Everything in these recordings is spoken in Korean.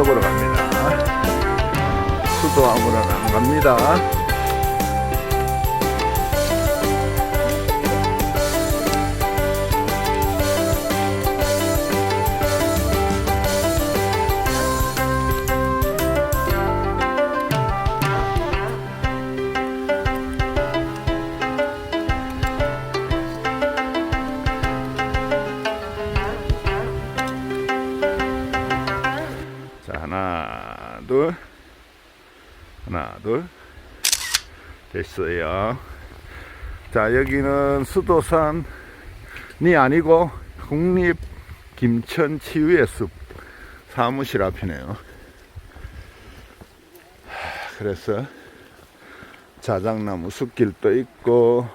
왼쪽으로 갑니다. 수도암으로는 안 갑니다 됐어요. 자 여기는 수도산이 아니고 국립 김천 치유의 숲. 사무실 앞이네요. 하, 그래서 자작나무 숲길도 있고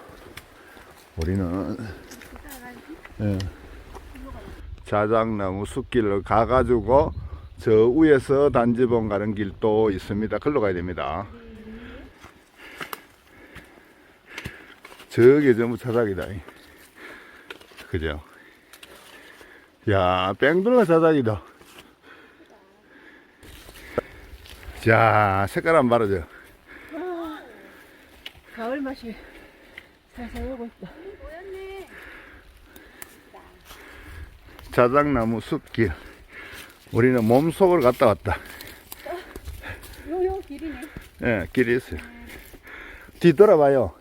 우리는 예, 자작나무 숲길로 가가지고 저 위에서 단지봉 가는 길도 있습니다. 글로 가야 됩니다. 저게 전부 자작이다. 그죠? 야, 뺑돌가 자작이다. 자, 색깔 안 바르죠? 가을 맛이 살살 오고 있다. 자작나무 숲길. 우리는 몸속을 갔다 왔다. 요 요 길이네. 예, 길이 있어요. 뒤돌아봐요.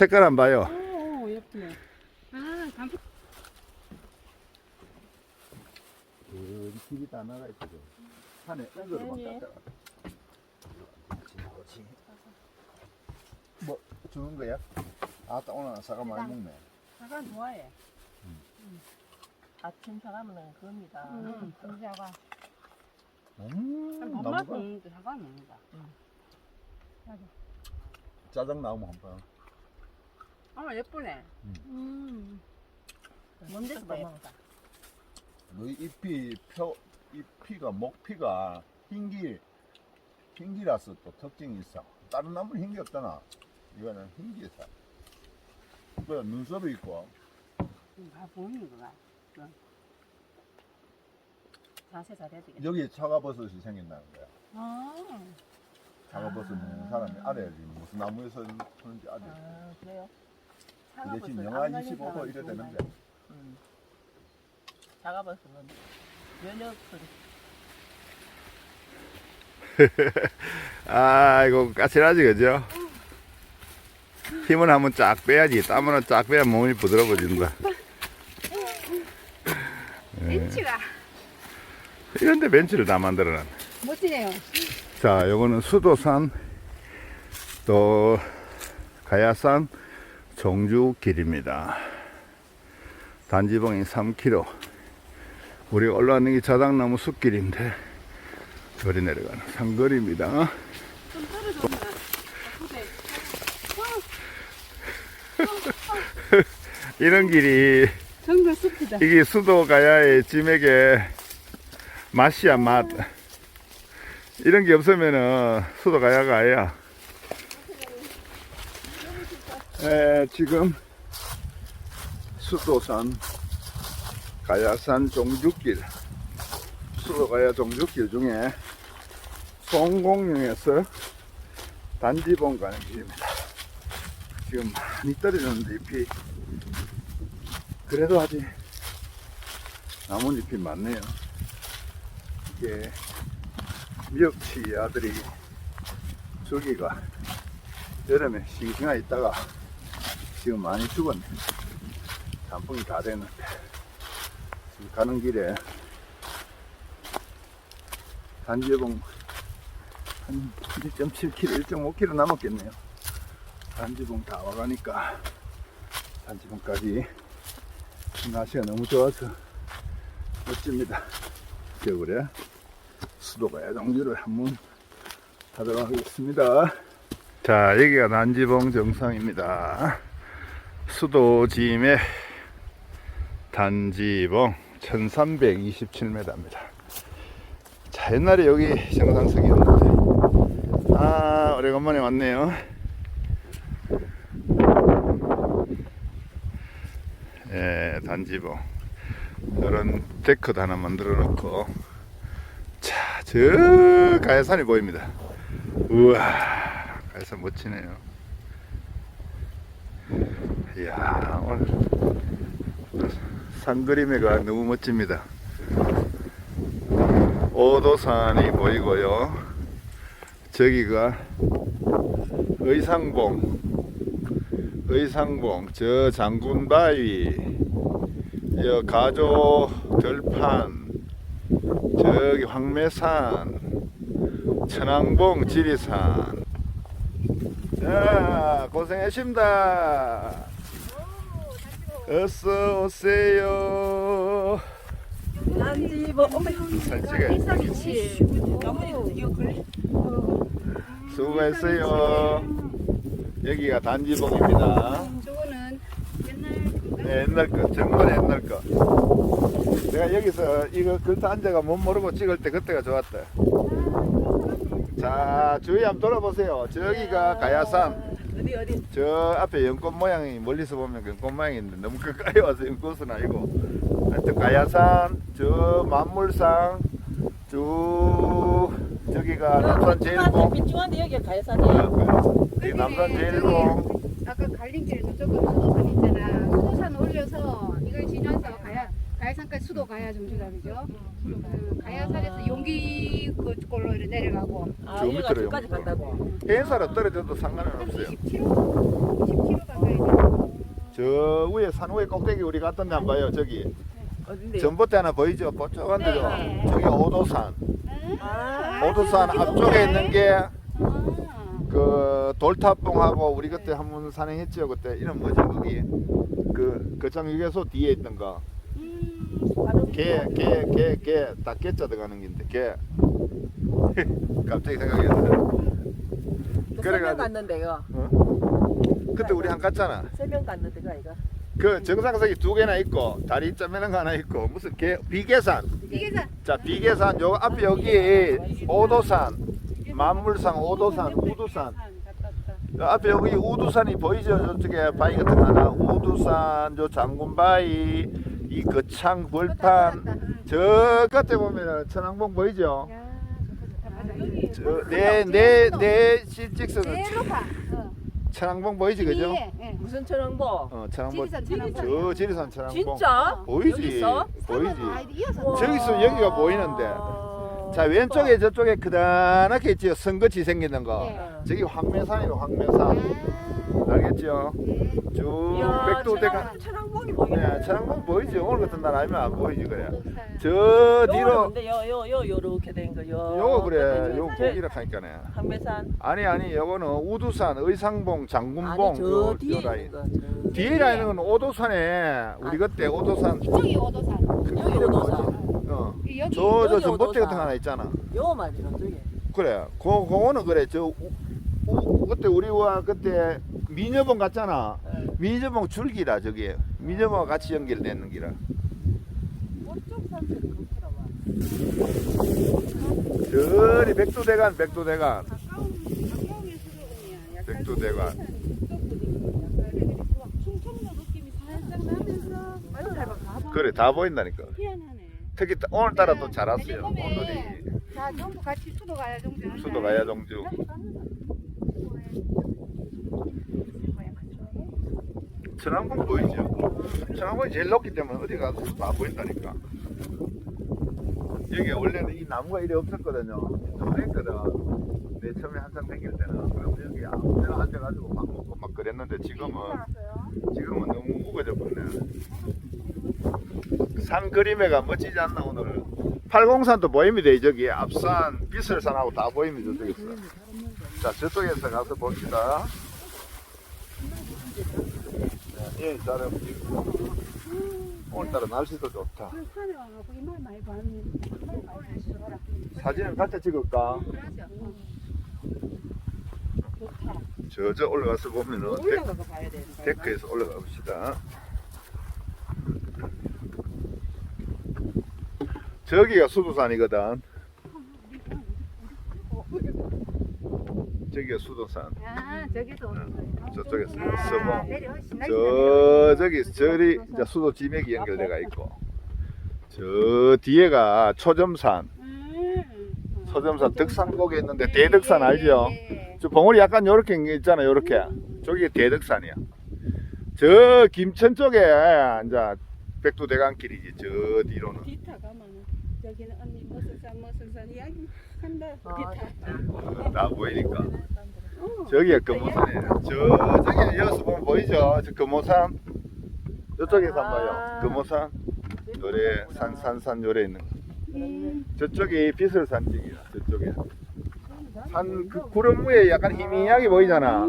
색깔 안 봐요. 오, 예쁘네. 아, 단풍. 그 길이 다 나가 있죠. 산에 엉거로만 네. 갔다 뭐 주는 거야? 아따 오늘 사과 많이 먹네. 사과 좋아해. 아침 사과는 그겁니다. 음, 사과. 음, 엄마 먹는데 사과 먹는다. 짜장 나오면 한 번. 아, 예쁘네. 음. 뭔데서 먹는다. 너희 잎이 표 잎이가 목피가 흰길 흰기라서 또 특징이 있어. 다른 나무는 흰게 없잖아. 이거는 흰기에서. 그 눈썹이 있고. 다 보이는 거야. 응. 자세 잘해야 되겠다. 여기에 차가버섯이 생긴다는 거야. 아, 차가버섯 먹는 사람이 알아야지 무슨 나무에서 하는지 알아야지. 아 그래요? 그 대신 영하 25도 이래 되는데. 음. 작아버섯은 면역을 아 이거 까칠하지 그죠? 힘은 한번 쫙 빼야지 땀은 쫙 빼야 몸이 부드러워진다 벤치가 이런데 벤치를 다 만들어놨네 멋지네요. 자 요거는 수도산 또 가야산 종주길입니다. 단지봉이 3km 우리 올라왔는 게 자작나무 숲길인데 저리 내려가는 상거리입니다. 이런 길이 정말 숲이다. 이게 수도 가야의 짐에게 맛이야 맛. 이런 게 없으면은 수도 가야가 아야 에, 지금 수도산 가야산 종주길 수도 가야 종주길 중에 송공릉에서 단지봉 가는 길입니다 지금 많이 떨어졌는데 잎이 그래도 아직 나뭇잎이 많네요. 이게 미역치 아들이 저기가 여름에 싱싱하 있다가 지금 많이 죽었네. 단풍이 다 됐는데 지금 가는 길에 단지봉 한 1.7km, 1.5km 남았겠네요. 단지봉 다 와가니까 단지봉까지 날씨가 너무 좋아서 멋집니다. 겨울에 수도가 야정주를 한번 하도록 하겠습니다. 자, 여기가 난지봉 정상입니다. 수도 짐의 단지봉 1327m입니다. 자, 옛날에 여기 정상석이었는데, 아, 오래간만에 왔네요. 예, 단지봉. 이런 데크도 하나 만들어 놓고 자, 저 가야산이 보입니다. 우와, 가야산 멋지네요. 이야, 오늘 산 그림회가 너무 멋집니다. 오도산이 보이고요. 저기가 의상봉, 의상봉, 저 장군바위, 여 가조 들판, 저기 황매산, 천왕봉 지리산. 자, 고생하십니다. 어서 오세요. 수고했어요. 여기가 단지봉입니다. 네, 옛날 거, 정말 옛날 거. 내가 여기서 이거 글터 앉아가 못 모르고 찍을 때 그때가 좋았다. 자, 주위 한번 돌아보세요. 저기가 가야산. 어디 어디 저 앞에 연꽃 모양이 멀리서 보면 연꽃 모양인데 너무 가까이 와서 연꽃은 아니고. 하여튼 가야산, 저 만물상, 쭉 저기가 남산 제일봉. 빈중한데 여기가 가야산이에요 이 남산 제일봉. 아까 갈림길 저쪽은 수도산 있잖아. 수도산 올려서 이걸 지나서 가야 가야산까지 수도 가야 정지감이죠. 그 가야산에서 용기 그걸로 이렇게 내려가고 아저 여기가 밑으로 저까지. 간다고 해사로 떨어져도 상관은 없어요. 20km, 20km 가까이 돼. 저 위에 산 위에 꼭대기 우리 갔던 데 한번 봐요. 저기 어딘데 전봇대 하나 보이죠? 뽀쪽한 데죠? 네. 저기 오도산. 아 오도산 앞쪽에 있는 게 아, 그 돌탑봉하고 우리 그때 한번 산행했죠. 그때 이름 뭐지 거기 그 거창 유계소 뒤에 있던 거. 음, 개, 개, 개, 개, 다 개자 들어가는 긴데 개. 갑자기 생각이 안 나. 세명 그래가지고 갔는데요 어? 그때 우리 한 갔잖아. 세명 갔는데 가 이거 그 정상석이 두 개나 있고 다리 점매는 거 하나 있고 무슨 개 비계산. 다자 비계산 요 앞에 여기 오도산 만물산 오도산 우두산 요 앞에 여기 우두산이 보이죠 저쪽에 바위 같은 거 하나 우두산 저 장군바위 이 거창 벌판 저 끝에 보면 천왕봉 보이죠? 저내내 내 실직선은 제일 높아. 어. 천왕봉 보이지 그죠? 위에, 예. 무슨 천왕보 어 천왕봉. 지리산 천왕봉. 저 지리산 천왕봉. 진짜? 보이지 여기서? 보이지. 아, 이어서. 저기서 여기가 보이는데. 자 왼쪽에 저쪽에 그다랗게 있죠 선거치 생기는 거. 예. 저기 황매산이고 황매산 알겠죠 쭉 이야, 백두대간 천왕- 천왕봉이 보이네 네, 천왕봉 보이지 오늘 같은 날 아니면 안 보이지 그래 저 요거는 뒤로 요요요 요렇게 된 거 요. 요거 그래 요거 저- 고기라 하니까네 한매산 아니 아니 요거는 우두산 의상봉 장군봉 아니 저 뒤에 저 라인 거 저. 뒤에 라인은 오도산에 우리 그때 오도산 저기 오도산. 여기 오도산 어. 여기 저, 저 여기 전봇대 오도산. 같은 거 하나 있잖아 요 말이 저쪽에 그래. 그, 그거는 그래. 저, 우, 우, 그때 우리와 그때 미녀봉 갔잖아. 예. 미녀봉 줄기라, 저기. 미녀봉과 같이 연결되는 기라. 저리 백두대간, 백두대간. 백두대간. 그래, 다 보인다니까. 특히 따- 오늘따라 또 잘 왔어요. 오늘이 자 전부 같이 수도 가야 정도. 수도 가야 동주. 천왕봉 보이죠? 천왕봉이 제일 높기 때문에 어디 가도 다 보인다니까. 여기 원래는 이 나무가 이리 없었거든요. 그랬거든. 내 처음에 한참 생길 때는. 그래서 여기 아무 데나 앉아가지고 밥 먹고 막 그랬는데 지금은, 지금은 너무 우거져 버네. 산 그림에가 멋지지 않나, 오늘? 팔공산도 보입니다, 이 저기. 앞산, 비설산하고 다 보입니다, 저쪽에서. 자, 저쪽에서 가서 봅시다. 예, 잘해. 오늘따라 날씨도 좋다. 사진을 같이 찍을까? 저, 저 올라가서 보면은 데크에서 올라가 봅시다. 저기가 수도산이거든. 저기가 수도산. 아 저기도 오는 거예요. 저쪽에서 아, 서봉. 내려, 저 저기 저리 이제 수도 지맥이 연결돼가 있고 저 뒤에가 초점산, 음. 초점산 덕산곡에 있는데 대덕산 알죠? 네. 저 봉우리 약간 요렇게 있잖아, 요렇게. 저기 대덕산이야. 저 김천 쪽에 이제 백두대간길이지, 저 뒤로는. 기타 가면은 여기는 언니 무슨 산 무슨 산 이야기 한다 아, 기타 나 보이니까. 어. 저기가 금호산이에요. 저, 저기 여기서 보면 보이죠? 저 금호산. 저쪽에서 봐요. 금호산. 요래, 산, 산, 산 요래 있는 거. 음. 저쪽이 비설산 쪽이야, 저쪽에. 산, 그 구름 위에 약간 희미하게 보이잖아.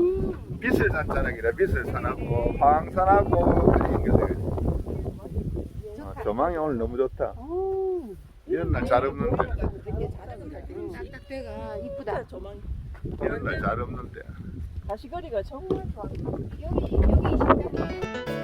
비설산 자락이라, 비설산하고, 황산하고, 그런 게 아, 조망이 오늘 너무 좋다. 오. 이런 날 잘 없는데. 딱딱대가 이쁘다. 이런 날 잘 없는데. 가시거리가 정말 좋아. 여기 여기 식당에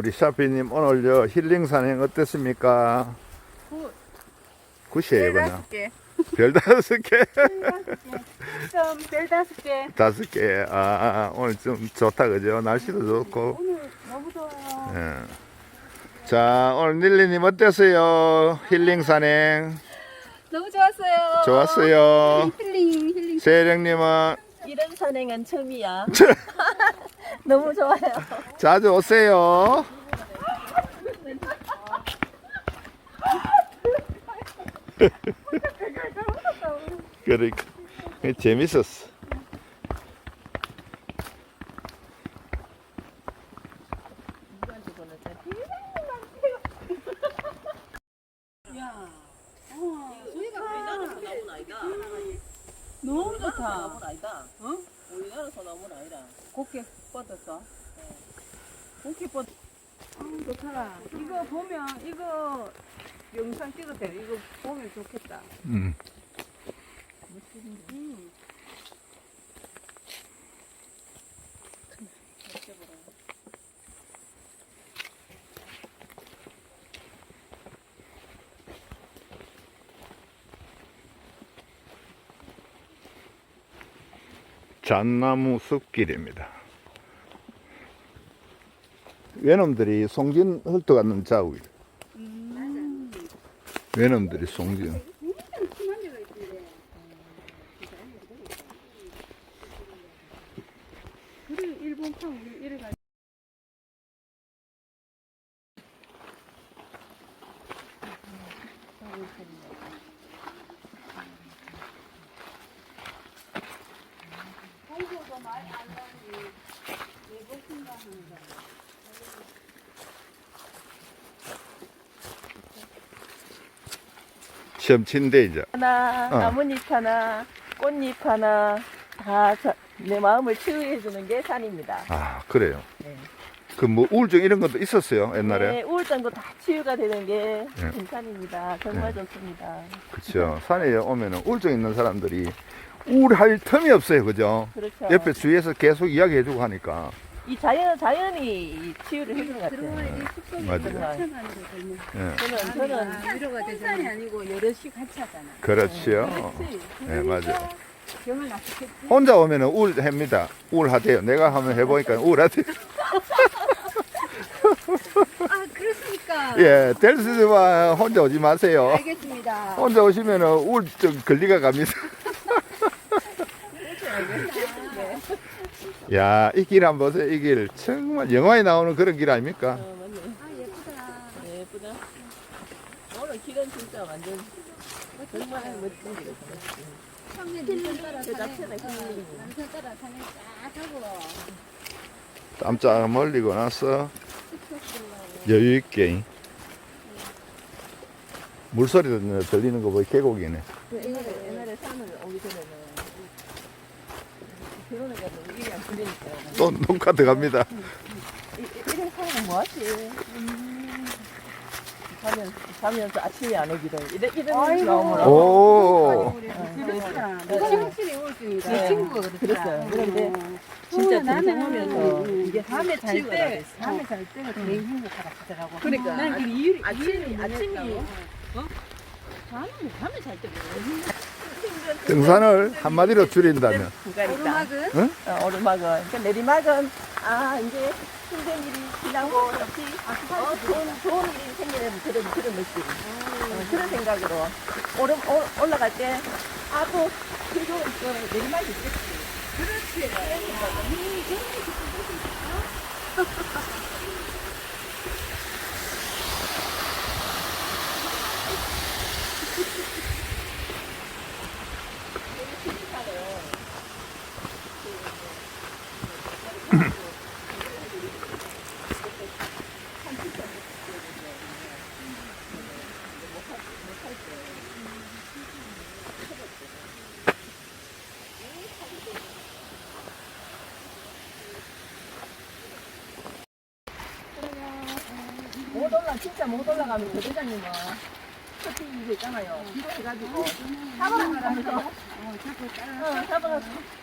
우리 샤피님 오늘 요 힐링 산행 어땠습니까? 굿이에요, 그냥. 개. 별 다섯 개, 좀별 다섯 개. 다섯 개. 아, 오늘 좀 좋다, 그죠? 날씨도 좋고. 오늘 너무 좋아요. 예. 자, 오늘 닐리님 어땠어요? 힐링 산행. 너무 좋았어요. 좋았어요. 힐링 힐링. 세령님은 이런 산행은 처음이야. 너무 좋아요. 자주 오세요. 그러니까 재밌었어. 야. 어, 저희가 나무 아이다. 너무 좋다. 나무 아이다. 어? 우리나라에서 나무 아이다. 곱게 뻗었어. 곱게 뻗. 아, 좋더라. 이거 보면 이거 영상 찍어도 돼. 이거 보면 좋겠다. 음. 음. 잣나무 숲길입니다. 외놈들이 송진 훑어가는 자국이다. 외놈들이 송진. 우리 이래 가. 시험 친데 이제. 하나, 어. 나뭇잎 하나, 꽃잎 하나 다 내 마음을 치유해 주는 게 산입니다. 아 그래요. 네. 그 뭐 우울증 이런 것도 있었어요 옛날에. 네, 우울증도 다 치유가 되는 게 네. 등산입니다. 정말 좋습니다. 그렇죠. 산에 오면은 우울증 있는 사람들이 우울할 틈이 없어요, 그죠? 그렇죠. 옆에 주위에서 계속 이야기해주고 하니까. 이 자연 자연이 이 치유를 해주는 것 같아요. 맞아요. 천만으로 되면 예, 저는 저는 위로가 되잖아. 산이 아니고 여럿이 같이 하잖아. 그렇지요. 네, 맞아요. 병을 낫겠지. 혼자 오면은 우울합니다. 우울하대요. 내가 한번 해보니까 우울하대요. 아 그렇습니까? 예, 델스와 혼자 오지 마세요. 알겠습니다. 혼자 오시면은 우울증 걸리가 갑니다. 야, 이 길 한번 보세요. 이 길. 정말 영화에 나오는 그런 길 아닙니까? 어, 맞네. 아 예쁘다. 네, 예쁘다. 오늘 길은 진짜 완전 정말 멋진 길이었어요. 처음에 남산 따라 그 산에 자체는 힐링이네. 남산 따라 산에 쫙 하고 땀짝 멀리고 나서 여유 있게 물소리도 들리는 거 보니 계곡이네. 그 옛날에, 옛날에 산을 오기 전에는 결혼해가지고 일이 안 풀리니까 또 녹화 들어갑니다. 이- 이- 이런 사람은 뭐하지? 자면서, 자면서 아침에 안 오기를 이래, 이런 아이고. 마음으로 오. 네. 네. 친구가. 그런데 어. 진짜 어, 나는 등산하면서 음, 이게 밤에 잘 때. 밤에 잘 때가 제일 행복하다 하더라고. 그러니까. 난 그 이유를 아침이- 아침이-. 저는 뭐 밤에 잘 때 등산을 한마디로 줄인다면 구간이다. 오르막은 어, 오르막은. 그러니까 내리막은, 아, 이제 힘든 일이 지나고, 역시, 어, 좋은, 좋은 일이 생기는 그런, 그런 느낌. 어, 그런 생각으로. 오르, 오, 올라갈 때, 아, 또, 그리고 그 내리막이 있겠지. 못 올라, 진짜 못 올라가면 그 대장님은 커피 이거 있잖아요. 뒤로 해가지고, 잡아가면서, 어, 잡아가서